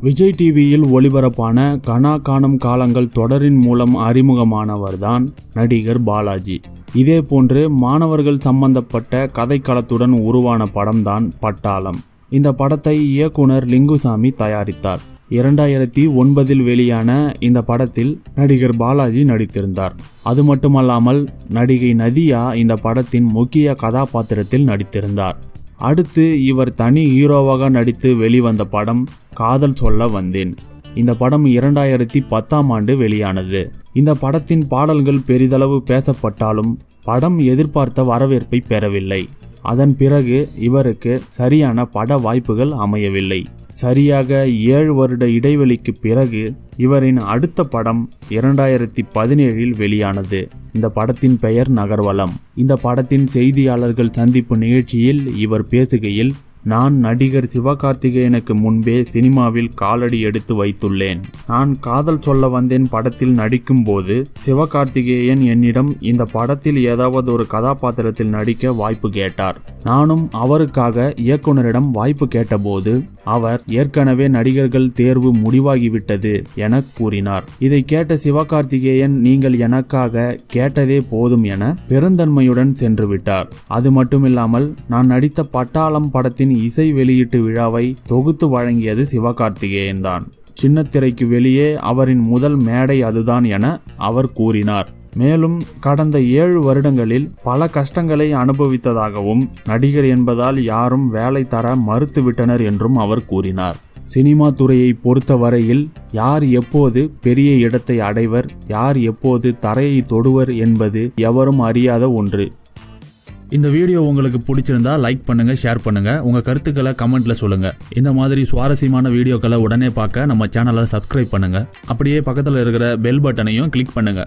விஜய் டிவியில் ஒளிபரப்பான கனா காணும் காலங்கள் தொடரின் மூலம் அறிமுகமானவர்தான் நடிகர் பாலாஜி. இதே போன்று மாணவர்கள் சம்பந்தப்பட்ட கதைக்களத்துடன் உருவான படம்தான் பட்டாளம். இந்த படத்தை இயக்குனர் லிங்குசாமி தயாரித்தார். இரண்டாயிரத்தி ஒன்பதில் வெளியான இந்த படத்தில் நடிகர் பாலாஜி நடித்திருந்தார். அது மட்டுமல்லாமல் நடிகை நதியா இந்த படத்தின் முக்கிய கதாபாத்திரத்தில் நடித்திருந்தார். அடுத்து இவர் தனி ஹீரோவாக நடித்து வெளிவந்த படம் காதல் சொல்ல வந்தேன். இந்த படம் இரண்டாயிரத்தி பத்தாம் ஆண்டு வெளியானது. இந்த படத்தின் பாடல்கள் பெரிதளவு பேசப்பட்டாலும் படம் எதிர்பார்த்த வரவேற்பை பெறவில்லை. அதன் பிறகு இவருக்கு சரியான பட வாய்ப்புகள் அமையவில்லை. சரியாக ஏழு வருட இடைவெளிக்கு பிறகு இவரின் அடுத்த படம் இரண்டாயிரத்தி பதினேழில் வெளியானது. இந்த படத்தின் பெயர் நகர்வலம். இந்த படத்தின் செய்தியாளர்கள் சந்திப்பு நிகழ்ச்சியில் இவர் பேசுகையில் நான் நடிகர் சிவகார்த்திகேயனுக்கு முன்பே சினிமாவில் காலடி எடுத்து வைத்துள்ளேன். நான் காதல் சொல்ல வந்தேன் படத்தில் நடிக்கும்போது சிவகார்த்திகேயன் என்னிடம் இந்த படத்தில் ஏதாவது ஒரு கதாபாத்திரத்தில் நடிக்க வாய்ப்பு கேட்டார். நானும் அவருக்காக இயக்குனரிடம் வாய்ப்பு கேட்டபோது அவர் ஏற்கனவே நடிகர்கள் தேர்வு முடிவாகிவிட்டது என கூறினார். இதை கேட்ட சிவகார்த்திகேயன் நீங்கள் எனக்காக கேட்டதே போதும் என பெருந்தன்மையுடன் சென்று விட்டார். அது மட்டுமில்லாமல் நான் நடித்த பட்டாளம் படத்தின் இசை வெளியீட்டு விழாவை தொகுத்து வழங்கியது சிவகார்த்திகேயன் தான் சின்னத்திரைக்கு வெளியே அவரின் முதல் மேடை அதுதான் என அவர் கூறினார். மேலும் கடந்த ஏழு வருடங்களில் பல கஷ்டங்களை அனுபவித்ததாகவும் நடிகர் என்பதால் யாரும் வேலை தர மறுத்துவிட்டனர் என்றும் அவர் கூறினார். சினிமா துறையை பொறுத்தவரையில் யார் எப்போது பெரிய இடத்தை அடைவர் யார் எப்போது தரையை தொடுவர் என்பது எவரும் அறியாத ஒன்று. இந்த வீடியோ உங்களுக்கு பிடிச்சிருந்தா லைக் பண்ணுங்க ஷேர் பண்ணுங்க. உங்க கருத்துக்களை கமெண்ட்ல சொல்லுங்க. இந்த மாதிரி சுவாரஸ்யமான வீடியோக்களை உடனே பார்க்க நம்ம சேனலை சப்ஸ்கிரைப் பண்ணுங்க. அப்படியே பக்கத்தில் இருக்கிற பெல் பட்டனையும் கிளிக் பண்ணுங்க.